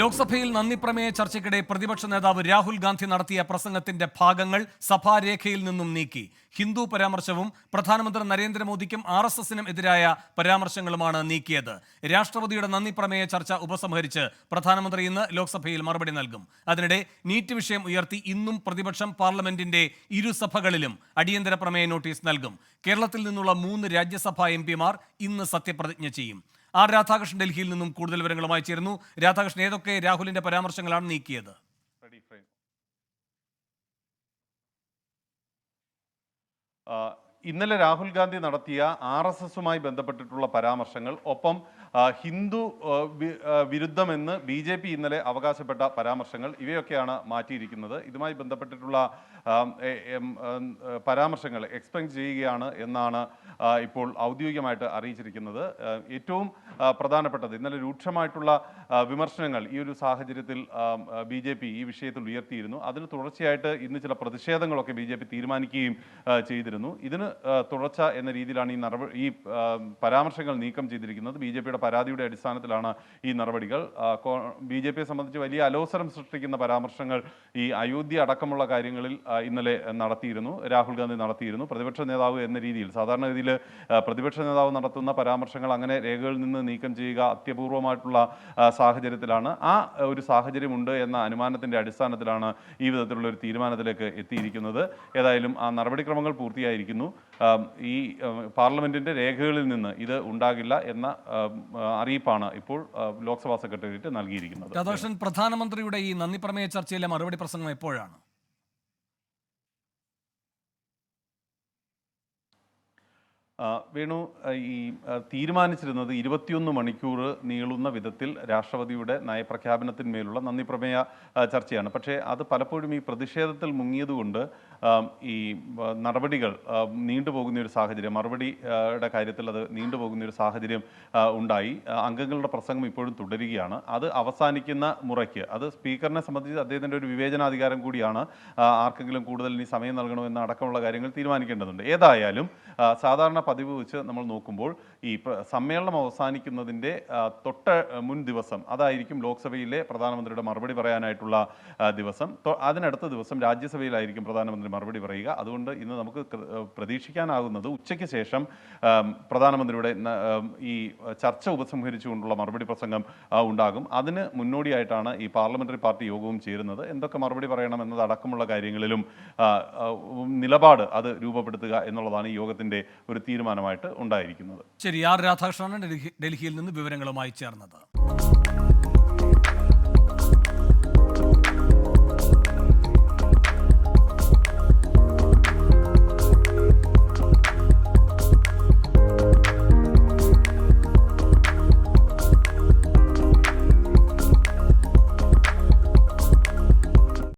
ലോക്സഭയിൽ നന്ദി പ്രമേയ ചർച്ചയ്ക്കിടെ പ്രതിപക്ഷ നേതാവ് രാഹുൽ ഗാന്ധി നടത്തിയ പ്രസംഗത്തിന്റെ ഭാഗങ്ങൾ സഭാരേഖയിൽ നിന്നും നീക്കി. ഹിന്ദു പരാമർശവും പ്രധാനമന്ത്രി നരേന്ദ്രമോദിക്കും ആർ എസ് എസിനും എതിരായ പരാമർശങ്ങളുമാണ് നീക്കിയത്. രാഷ്ട്രപതിയുടെ നന്ദി പ്രമേയ ചർച്ച ഉപസംഹരിച്ച് പ്രധാനമന്ത്രി ഇന്ന് ലോക്സഭയിൽ മറുപടി നൽകും. അതിനിടെ നീറ്റ് വിഷയം ഉയർത്തി ഇന്നും പ്രതിപക്ഷം പാർലമെന്റിന്റെ ഇരുസഭകളിലും അടിയന്തര പ്രമേയ നോട്ടീസ് നൽകും. കേരളത്തിൽ നിന്നുള്ള മൂന്ന് രാജ്യസഭാ എം പിമാർ ഇന്ന് സത്യപ്രതിജ്ഞ ചെയ്യും. ആർ രാധാകൃഷ്ണൻ ഡൽഹിയിൽ നിന്നും കൂടുതൽ വിവരങ്ങളുമായി ചേരുന്നു. രാധാകൃഷ്ണൻ ഏതൊക്കെ രാഹുലിന്റെ പരാമർശങ്ങളാണ് നീക്കിയത്? ഇന്നലെ രാഹുൽ ഗാന്ധി നടത്തിയ ആർ എസ് എസുമായി ബന്ധപ്പെട്ടിട്ടുള്ള പരാമർശങ്ങൾ ഒപ്പം ഹിന്ദു വിരുദ്ധമെന്ന് ബി ജെ പി ഇന്നലെ അവകാശപ്പെട്ട പരാമർശങ്ങൾ ഇവയൊക്കെയാണ് മാറ്റിയിരിക്കുന്നത്. ഇതുമായി ബന്ധപ്പെട്ടിട്ടുള്ള പരാമർശങ്ങൾ എക്സ്പ്ലെയിൻ ചെയ്യുകയാണ് എന്നാണ് ഇപ്പോൾ ഔദ്യോഗികമായിട്ട് അറിയിച്ചിരിക്കുന്നത്. ഏറ്റവും പ്രധാനപ്പെട്ടത് ഇന്നലെ രൂക്ഷമായിട്ടുള്ള വിമർശനങ്ങൾ ഈ ഒരു സാഹചര്യത്തിൽ ബി ജെ പി ഈ വിഷയത്തിൽ ഉയർത്തിയിരുന്നു. അതിന് തുടർച്ചയായിട്ട് ഇന്ന് ചില പ്രതിഷേധങ്ങളൊക്കെ ബി ജെ പി തീരുമാനിക്കുകയും ചെയ്തിരുന്നു. ഇതിന് തുടർച്ച എന്ന രീതിയിലാണ് ഈ നടപടി ഈ പരാമർശങ്ങൾ നീക്കം ചെയ്തിരിക്കുന്നത്. ബി ജെ പിയുടെ പരാതിയുടെ അടിസ്ഥാനത്തിലാണ് ഈ നടപടികൾ. ബി ജെ പിയെ സംബന്ധിച്ച് വലിയ അലോസരം സൃഷ്ടിക്കുന്ന പരാമർശങ്ങൾ ഈ അയോധ്യ അടക്കമുള്ള കാര്യങ്ങളിൽ ഇന്നലെ നടത്തിയിരുന്നു രാഹുൽ ഗാന്ധി നടത്തിയിരുന്നു. പ്രതിപക്ഷ നേതാവ് എന്ന രീതിയിൽ സാധാരണഗതിയിൽ പ്രതിപക്ഷ നേതാവ് നടത്തുന്ന പരാമർശങ്ങൾ അങ്ങനെ രേഖകളിൽ നിന്ന് നീക്കം ചെയ്യുക അത്യപൂർവമായിട്ടുള്ള സാഹചര്യത്തിലാണ്. ആ ഒരു സാഹചര്യമുണ്ട് എന്ന അനുമാനത്തിന്റെ അടിസ്ഥാനത്തിലാണ് ഈ വിധത്തിലുള്ള ഒരു തീരുമാനത്തിലേക്ക് എത്തിയിരിക്കുന്നത്. ഏതായാലും ആ നടപടിക്രമങ്ങൾ പൂർത്തിയായിരിക്കുന്നു. ഈ പാർലമെന്റിന്റെ രേഖകളിൽ നിന്ന് ഇത് ഉണ്ടാകില്ല എന്ന അറിയിപ്പാണ് ഇപ്പോൾ ലോക്സഭാ സെക്രട്ടേറിയറ്റ് നൽകിയിരിക്കുന്നത്. രാധാകൃഷ്ണൻ പ്രധാനമന്ത്രിയുടെ ഈ നന്ദി പ്രമേയ ചർച്ചയിലെ മറുപടി പ്രസംഗം എപ്പോഴാണ്? വേണു ഈ തീരുമാനിച്ചിരുന്നത് ഇരുപത്തിയൊന്ന് മണിക്കൂർ നീളുന്ന വിധത്തിൽ രാഷ്ട്രപതിയുടെ നയപ്രഖ്യാപനത്തിന്മേലുള്ള നന്ദി പ്രമേയ ചർച്ചയാണ്. പക്ഷേ അത് പലപ്പോഴും ഈ പ്രതിഷേധത്തിൽ മുങ്ങിയതുകൊണ്ട് ഈ നടപടികൾ നീണ്ടുപോകുന്ന ഒരു സാഹചര്യം മറുപടിയുടെ കാര്യത്തിൽ അത് നീണ്ടുപോകുന്ന ഒരു സാഹചര്യം ഉണ്ടായി. അംഗങ്ങളുടെ പ്രസംഗം ഇപ്പോഴും തുടരുകയാണ്. അത് അവസാനിക്കുന്ന മുറയ്ക്ക് അത് സ്പീക്കറിനെ സംബന്ധിച്ച് അദ്ദേഹത്തിന്റെ ഒരു വിവേചനാധികാരം കൂടിയാണ് ആർക്കെങ്കിലും കൂടുതൽ ഇനി സമയം നൽകണമെന്ന് അടക്കമുള്ള കാര്യങ്ങൾ തീരുമാനിക്കേണ്ടതുണ്ട്. ഏതായാലും സാധാരണ പതിവ് വെച്ച് നമ്മൾ നോക്കുമ്പോൾ ഈ സമ്മേളനം അവസാനിക്കുന്നതിന്റെ തൊട്ട മുൻ ദിവസം അതായിരിക്കും ലോക്സഭയിലെ പ്രധാനമന്ത്രിയുടെ മറുപടി പറയാനായിട്ടുള്ള ദിവസം. അതിനടുത്ത ദിവസം രാജ്യസഭയിലായിരിക്കും പ്രധാനമന്ത്രി മറുപടി പറയുക. അതുകൊണ്ട് ഇന്ന് നമുക്ക് പ്രതീക്ഷിക്കാനാകുന്നത് ഉച്ചയ്ക്ക് ശേഷം പ്രധാനമന്ത്രിയുടെ ഈ ചർച്ച ഉപസംഹരിച്ചുകൊണ്ടുള്ള മറുപടി പ്രസംഗം ഉണ്ടാകും. അതിന് മുന്നോടിയായിട്ടാണ് ഈ പാർലമെന്ററി പാർട്ടി യോഗവും ചേരുന്നത്. എന്തൊക്കെ മറുപടി പറയണം എന്നതടക്കമുള്ള കാര്യങ്ങളിലും നിലപാട് അത് രൂപപ്പെടുത്തുക എന്നുള്ളതാണ് ഈ യോഗത്തിന്റെ ഒരു തീരുമാനമായിട്ട് ഉണ്ടായിരിക്കുന്നത്. ശരി ആർ രാധാകൃഷ്ണനാണ് ഡൽഹിയിൽ നിന്ന് വിവരങ്ങളുമായി ചേർന്നത്.